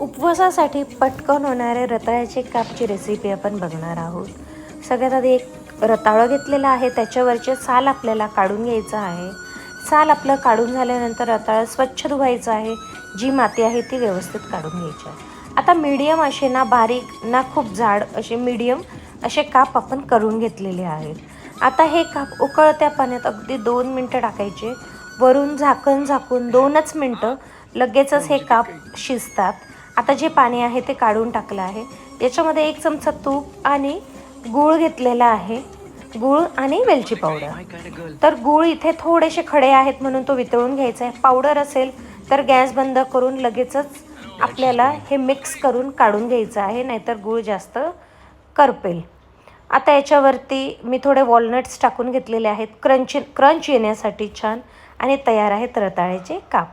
उपवासासाठी पटकन होणारे रताळ्याचे कापची रेसिपी आपण बघणार आहोत. सगळ्यात आधी एक रताळं घेतलेलं आहे त्याच्यावरचे साल आपल्याला काढून घ्यायचं आहे. साल आपलं काढून झाल्यानंतर रताळं स्वच्छ धुवायचं आहे जी माती आहे ती व्यवस्थित काढून घ्यायची आहे. आता मीडियम असे ना बारीक ना खूप जाड असे मीडियम असे काप आपण करून घेतलेले आहेत. आता हे काप उकळत्या पाण्यात अगदी दोन मिनटं टाकायचे. वरून झाकण झाकून दोनच मिनटं लगेचच हे काप शिजतात. आता जे पाणी आहे ते काढून टाकलं आहे. याच्यामध्ये एक चमचा तूप आणि गूळ घेतलेला आहे. गूळ आणि वेलची पावडर. तर गूळ इथे थोडेसे खडे आहेत म्हणून तो वितळून घ्यायचा आहे. पावडर असेल तर गॅस बंद करून लगेचच आपल्याला हे मिक्स करून काढून घ्यायचं आहे नाहीतर गूळ जास्त करपेल. आता याच्यावरती मी थोडे वॉलनट्स टाकून घेतलेले आहेत. क्रंच क्रंच येण्यासाठी छान आणि तयार आहेत रताळ्याचे काप.